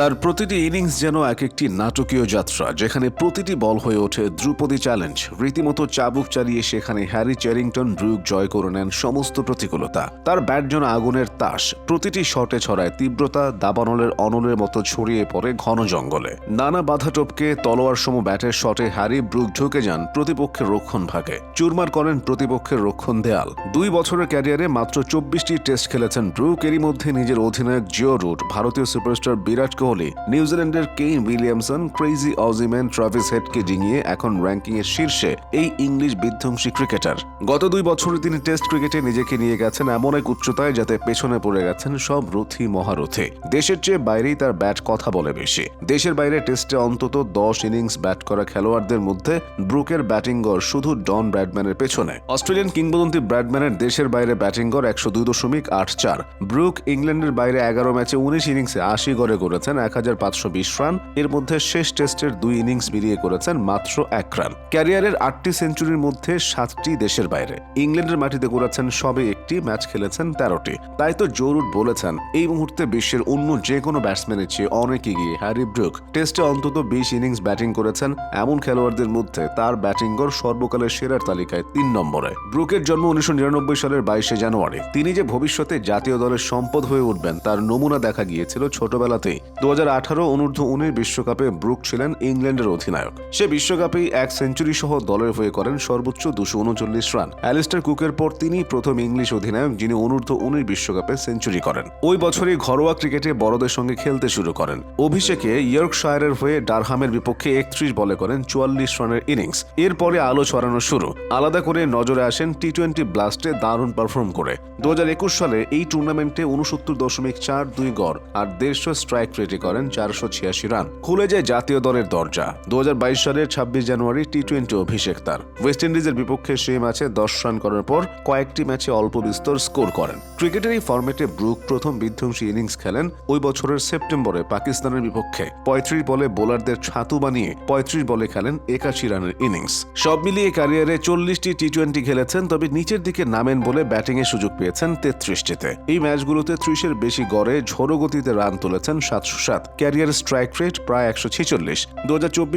তার প্রতিটি ইনিংস যেন এক একটি নাটকীয় যাত্রা, যেখানে প্রতিটি বল হয়ে ওঠে ধ্রুপদী চ্যালেঞ্জ। রীতিমতো চাবুক চালিয়ে সেখানে হ্যারি চেরিংটন, ব্রুক জয় করে নেন সমস্ত প্রতিকূলতা। তার ব্যাট যেন আগুনের তাস, প্রতিটি শটে ছড়ায় তীব্রতা, দাবানলের অনলের মতো ছড়িয়ে পড়ে ঘন জঙ্গলে। নানা বাধা টপকে তলোয়ার সম ব্যাটের শটে হ্যারি, ব্রুক ঢুকে যান প্রতিপক্ষের রক্ষণ ভাগে। চুরমার করেন প্রতিপক্ষের রক্ষণ দেয়াল। দুই বছরের ক্যারিয়ারে মাত্র চব্বিশটি টেস্ট খেলেছেন ব্রুক। এরই মধ্যে নিজের অধিনায়ক জিও রুট, ভারতীয় সুপারস্টার বিরাট কোহলি নিউজিল্যান্ডের কেইন উইলিয়ামসন, ক্রেজি অজিম্যান, ট্রাভিস হেডকে ডিঙিয়ে এখন র্যাঙ্কিং এর শীর্ষে এই ইংলিশ বিধ্বংসী ক্রিকেটার। গত দুই বছরে তিনি টেস্ট ক্রিকেটে নিজেকে নিয়ে গেছেন এমন এক উচ্চতায় যাতে পেছনে পড়ে গেছেন সব রথী মহারথী। দেশের চেয়ে বাইরেই তার ব্যাট কথা বলে বেশি। দেশের বাইরে টেস্টে অন্তত দশ ইনিংস ব্যাট করা খেলোয়াড়দের মধ্যে ব্রুকের ব্যাটিং গড় শুধু ডন ব্র্যাডম্যানের পেছনে। অস্ট্রেলিয়ান কিংবদন্তি ব্র্যাডম্যানের দেশের বাইরে ব্যাটিং গড় একশো দুই দশমিক আট চার। ব্রুক ইংল্যান্ডের বাইরে এগারো ম্যাচে উনিশ ইনিংসে আশি গড়ে করেছেন এক পাঁচশো বিশ রান। এর মধ্যে শেষ টেস্টের দুই ইনিংস মিলিয়ে করেছেন মাত্র এক রান। ক্যারিয়ারের আটটি সেঞ্চুরির মধ্যে সাতটি দেশের বাইরে। ইংল্যান্ডের মাটিতে করেছেন সবে একটি, ম্যাচ খেলেছেন তেরোটি। তাই তো জোরুট বলেছেন, এই মুহূর্তে বিশ্বের অন্য যে কোনো ব্যাটসম্যানের চেয়ে অনেক এগিয়ে হ্যারি ব্রুক। টেস্টে অন্তত বিশ ইনিংস ব্যাটিং করেছেন এমন খেলোয়াড়দের মধ্যে তার ব্যাটিং গড় সর্বকালের সেরার তালিকায় তিন নম্বরে। ব্রুকের জন্ম উনিশশো নিরানব্বই সালের বাইশে জানুয়ারি। তিনি যে ভবিষ্যতে জাতীয় দলের সম্পদ হয়ে উঠবেন, তার নমুনা দেখা গিয়েছিল ছোটবেলাতেই। দু হাজার আঠারো অনূর্ধ্ব উনিশ বিশ্বকাপে ব্রুক ছিলেন ইংল্যান্ডের অধিনায়ক। সে বিশ্বকাপেই এক সেঞ্চুরি সহ দলের হয়ে করেন সর্বোচ্চ দুশো উনচল্লিশ রান। অ্যালিস্টার কুকের পর তিনি প্রথম ইংলিশ অধিনায়ক যিনি অনূর্ধ্ব উনিশ বিশ্বকাপে সেঞ্চুরি করেন। ওই বছরই ঘরোয়া ক্রিকেটে বড়দের সঙ্গে খেলতে শুরু করেন। অভিষেকে ইয়র্কশায়ারের হয়ে ডারহামের বিপক্ষে একত্রিশ বলে করেন চুয়াল্লিশ রানের ইনিংস। এরপরে আলো ছড়ানো শুরু। আলাদা করে নজরে আসেন টি টোয়েন্টি ব্লাস্টে দারুণ পারফর্ম করে। দু হাজার একুশ সালে এই টুর্নামেন্টে উনসত্তর দশমিক চার দুই গড় আর দেড়শো স্ট্রাইক রেটে করেন চারশো ছিয়াশি রান। খুলে যায় জাতীয় দলের দরজা। দু সালের ছাব্বিশ জানুয়ারি টি টোয়েন্টি অভিষেক তার। ওয়েস্ট ইন্ডিজের বিপক্ষে সেই ম্যাচে দশ রান করার পর কয়েকটি ম্যাচে অল্প বিস্তর স্কোর করেন। ক্রিকেটের এই ফর্মেটে ব্রুক প্রথম বিধ্বংসী ইনিংস খেলেন ওই বছরের সেপ্টেম্বরে পাকিস্তানের বিপক্ষে। পঁয়ত্রিশ বলে বোলারদের ছাতু বানিয়ে পঁয়ত্রিশ বলে খেলেন একাশি রানের ইনিংস। সব মিলিয়ে ক্যারিয়ারে চল্লিশটি টি টোয়েন্টি খেলেছেন, তবে নিচের দিকে নামেন বলে ব্যাটিংয়ে সুযোগ পেয়েছেন তেত্রিশটিতে। এই ম্যাচগুলোতে ত্রিশের বেশি গড়ে ঝোড়ো গতিতে রান তুলেছেন সাতশো সাত, ক্যারিয়ার স্ট্রাইক রেট প্রায় একশো ছেচল্লিশ। দু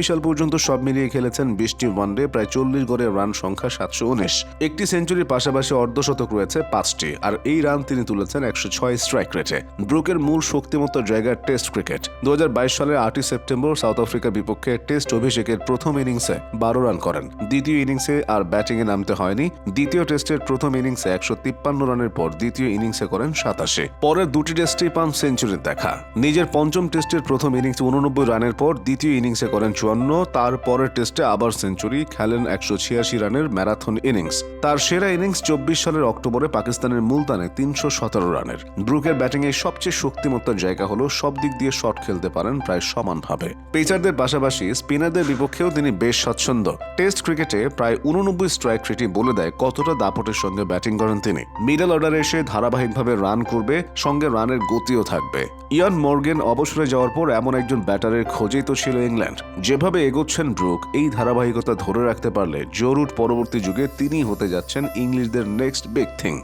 সাল পর্যন্ত সব মিলিয়ে খেলেছেন বিশটি ওয়ানডে, প্রায় চল্লিশ গড়ের রান সংখ্যা সাতশো উনিশ। একটি সেঞ্চুরির পাশাপাশি অর্ধশতক রয়েছে পাঁচটি, আর এই রান তিনি তুলেছেন একশো ছয় স্ট্রাইক রেটে। ব্রুকের মূল শক্তিমত্ত জায়গার টেস্ট ক্রিকেট। দু সালের আটই সেপ্টেম্বর সাউথ আফ্রিকার বিপক্ষে টেস্ট অভিষেকের প্রথম ইনিংসে বারো রান করেন। দ্বিতীয় ইনিংসে আর ব্যাটিংয়ে নামতে হয়নি। দ্বিতীয় টেস্টের প্রথম ইনিংসে একশো তিপ্পান্ন রানের পর দ্বিতীয় ইনিংসে করেন সাতাশে। পরের দুটি টেস্টেই পান সেঞ্চুরির দেখা। নিজের পঞ্চম টেস্টের প্রথম ইনিংসে উননব্বই রানের পর দ্বিতীয় ইনিংসে করেন চুয়ান্ন তার পরের টেস্টে আবার সেঞ্চুরি, খেলেন একশো ছিয়াশি রানের ম্যারাথন ইনিংস। তার সেরা ইনিংস চব্বিশ সালের অক্টোবরে পাকিস্তানের মুলতানে তিনশো সতেরো রানের। ব্রুকের ব্যাটিংয়ে সবচেয়ে শক্তিমত্ত জায়গা হলো, সব দিক দিয়ে শট খেলতে পারেন প্রায় সমানভাবে। পেচারদের পাশাপাশি স্পিনারদের বিপক্ষেও তিনি বেশ স্বচ্ছন্দ টেস্ট ক্রিকেটে প্রায় উননব্বই স্ট্রাইক রেটই বলে দেয় কতটা দাপটের সঙ্গে ব্যাটিং করেন তিনি। মিডল অর্ডারে এসে ধারাবাহিকভাবে রান করবে, সঙ্গে রানের গতিও থাকবে। ইয়ান মর্গেন অবসরে যাওয়ার পর এমন একজন ব্যাটারের খোঁজেই তো ছিল ইংল্যান্ড। যেভাবে এগোচ্ছেন ব্রুক, এই ধারাবাহিকতা ধরে রাখতে পারলে জরুর পরবর্তী যুগে তিনি হতে যাচ্ছেন ইংলিশদের নেক্সট বিগ থিং